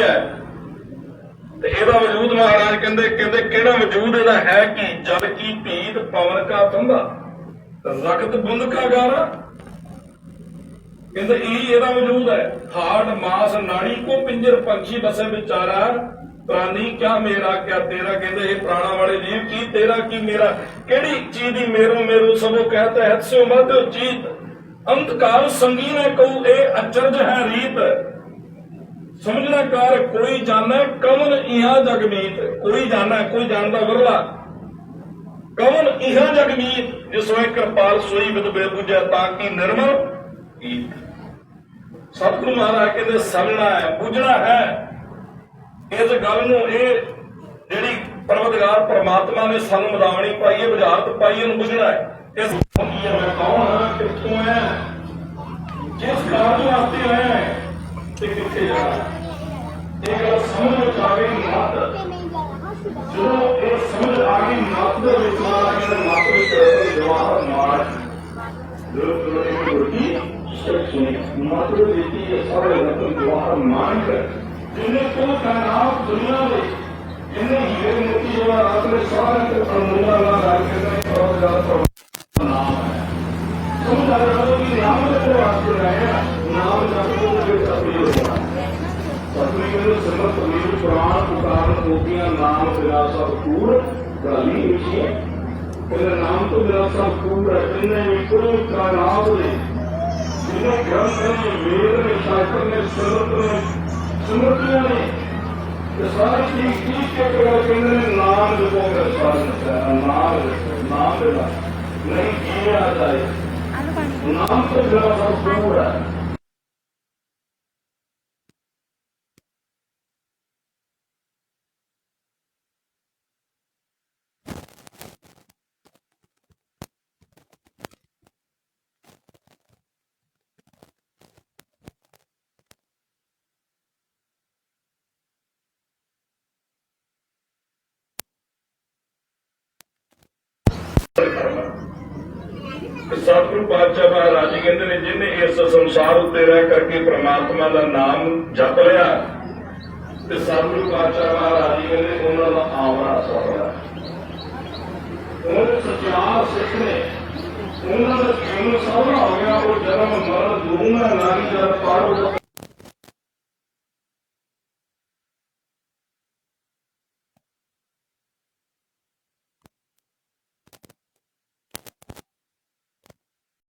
ਕੀ ਹੈ। ਤੇ ਇਹਦਾ ਵਜੂਦ ਮਹਾਰਾਜ ਕਹਿੰਦੇ ਕਹਿੰਦੇ ਕਿਹੜਾ ਵਜੂਦ ਇਹਦਾ ਹੈ ਕਿ ਜਲ ਕੀ ਭੀਤ ਪਵਨ ਕਾ ਤੰਦਾ ਰਗਤ ਬੁੰਦ ਕਾ ਗਾਰਾ? ਕਹਿੰਦੇ ਇਹ ਇਹਦਾ ਵਜੂਦ ਹੈ। ਹਾਰਟ ਮਾਸ, ਨਾੜੀ ਕੋ ਪਿੰਜਰ ਪੰਛੀ ਬਸੇ ਵਿਚਾਰਾ ਪ੍ਰਾਨੀ ਕਿਆ ਮੇਰਾ, ਕਿਆ ਤੇਰਾ? ਕਹਿੰਦੇ ਇਹ ਪ੍ਰਾਣਾ ਵਾਲੇ ਜੀਵ ਕੀ ਤੇਰਾ, ਕੀ ਮੇਰਾ? ਕਿਹੜੀ ਚੀਜ਼ ਦੀ ਮੇਰੋ ਮੇਰੂ ਸਭੋ ਕਹਤਾ ਹੈ? ਸੋ ਮਦ ਚੀਤ। ਅੰਤਕਾਰ ਸੰਗੀ ਨੇ ਕਹੂ, ਇਹ ਅਚਰਜ ਹੈ ਰੀਤ। ਸਮਝਣਾ ਕਰ, ਕੋਈ ਜਾਣੈ, ਕਵਨ ਇਹਾ ਜਗਮੀਤ ਕੋਈ ਜਾਣੈ, ਕੋਈ ਜਾਣਦਾ ਵਰਲਾ। ਕਵਨ ਇਹਾ ਜਗਮੀਤ ਜਿਸ ਵੇ ਕਿਰਪਾਲ ਸੋਈ ਵਿਦ ਬੇਬੁਝੈ ਤਾਂ ਕੀ ਨਿਰਮਲ ਈਤ ਸਤਿਗੁਰੂ ਮਹਾਰਾਜ ਕਹਿੰਦੇ, ਸਮਝਣਾ ਹੈ, ਬੁਝਣਾ ਹੈ। ਇਸ ਗੱਲ ਨੂੰ ਇਹ ਜਿਹੜੀ ਪਰਮਤਗਾਰ ਪ੍ਰਮਾਤਮਾ ਨੇ ਸਾਨੂੰ ਮਦਾਵਣੀ ਪਾਈ ਹੈ ਬੁਝਾਰਤ ਪਾਈ ਇਹਨੂੰ ਬੁਝਣਾ ਹੈ। ਇਸ ਕੀ ਹੈ, ਮੈਂ ਕੌਣ ਹਾਂ, ਕਿੱਥੋਂ ਹੈ ਜਿਸ ਕਾਰਨ ਵਾਸਤੇ ਆਇਆ ਹੈ ਤੇ ਕਿੱਥੇ ਜਾਣਾ ਇਹ ਗੱਲ ਸਮਝ ਵਿੱਚ ਆ ਗਈ ਮਤ ਜਦੋਂ ਇਹ ਸਮਝ ਆ ਗਈ ਮਤ ਦੇ ਵਿੱਚ ਆ ਗਈ ਮਤ ਵਿੱਚ ਜਵਾਹਰ ਮਾਰ ਜੋ ਜੋ ਇਹ ਗੁਰਦੀ ਸੁਣੀ ਮਤ ਦੇ ਵਿੱਚ ਇਹ ਸਾਰੇ ਰਤਨ ਜਵਾਹਰ ਮਾਨ ਕਰ ਜਿੰਨੇ ਕੋਲ ਕਾਇਨਾਤ ਦੁਨੀਆ ਦੇ ਜਿੰਨੇ ਹੀਰੇ ਮੋਤੀ ਜਿਹੜਾ ਰਾਤ ਦੇ ਸਾਰੇ ਤੇ ਅਨਮੋਲਾ ਨਾਲ ਰਾਜ ਕਰਦਾ ਬਹੁਤ ਜ਼ਿਆਦਾ ਨਾਮ ਹੈ ਸਮਝ ਆ ਰਿਹਾ ਹੈ ਕਿ ਨਾਮ ਦੇ ਕੋਲ ਵਾਸਤੇ ਰਹਿਆ ਨਾਮ ਜਪੋ ਤੇ ਤਬੀਰ ਹੋਣਾ ਸਤਿਗੁਰੂ ਕਹਿੰਦੇ ਸਿਮਰਤ ਵੀਰ ਪੁਰਾਣ ਪੁਕਾਰਨ ਮੋਤੀਆਂ ਨਾਮ ਬਿਨਾ ਸਭ ਕੂੜ ਗਾਲੀ ਵਿਖੇ ਉਹਦੇ ਨਾਮ ਤੋਂ ਬਿਨਾ ਸਭ ਕੂੜ ਹੈ। ਜਿੰਨੇ ਵੀ ਕੋਈ ਕਾਇਨਾਤ ਦੇ ਜਿੰਨੇ ਗ੍ਰੰਥ ਨੇ ਵੇਦ ਨੇ ਸ਼ਾਸਤਰ ਨੇ ਸਿਮਰਤ ਨੇ ਸਿਮਰਤੀਆਂ ਨੇ ਤੇ ਸਾਰੇ ਚੀਜ਼ ਠੀਕ ਕੇ ਕਰ ਕਹਿੰਦੇ ਨੇ ਨਾਮ ਜਪੋ ਕਰ ਸਾਰੇ ਨਾਮ ਜਪੋ, ਨਾਮ ਦੇ ਨਾਲ ਨਹੀਂ ਜੀਣਾ ਚਾਹੀਏ ਨਾਮ ਤੋਂ ਬਿਨਾ ਸਭ ਕੂੜ ਹੈ ਸਤਿਗੁਰੂ ਪਾਤਸ਼ਾਹ ਮਹਾਰਾਜ ਜੀ ਕਹਿੰਦੇ ਨੇ, ਜਿਹਨੇ ਇਸ ਸੰਸਾਰ ਉੱਤੇ ਰਹਿ ਕਰਕੇ ਪ੍ਰਮਾਤਮਾ ਦਾ ਨਾਮ ਜਪ ਲਿਆ, ਤੇ ਸਤਿਗੁਰੂ ਪਾਤਸ਼ਾਹ ਮਹਾਰਾਜ ਜੀ ਕਹਿੰਦੇ ਉਹਨਾਂ ਦਾ ਆਵਰਾ ਸੋਹਣਾ। ਉਹ ਸਚਿਆਰ ਸਿੱਖ ਨੇ, ਉਹਨਾਂ ਦਾ ਜੀਵਨ ਸੋਹਣਾ ਹੋ ਗਿਆ, ਉਹ ਜਨਮ ਮਰਨ ਦੋਨਾਂ ਨਾਲ ਜਦ ਪਾਰ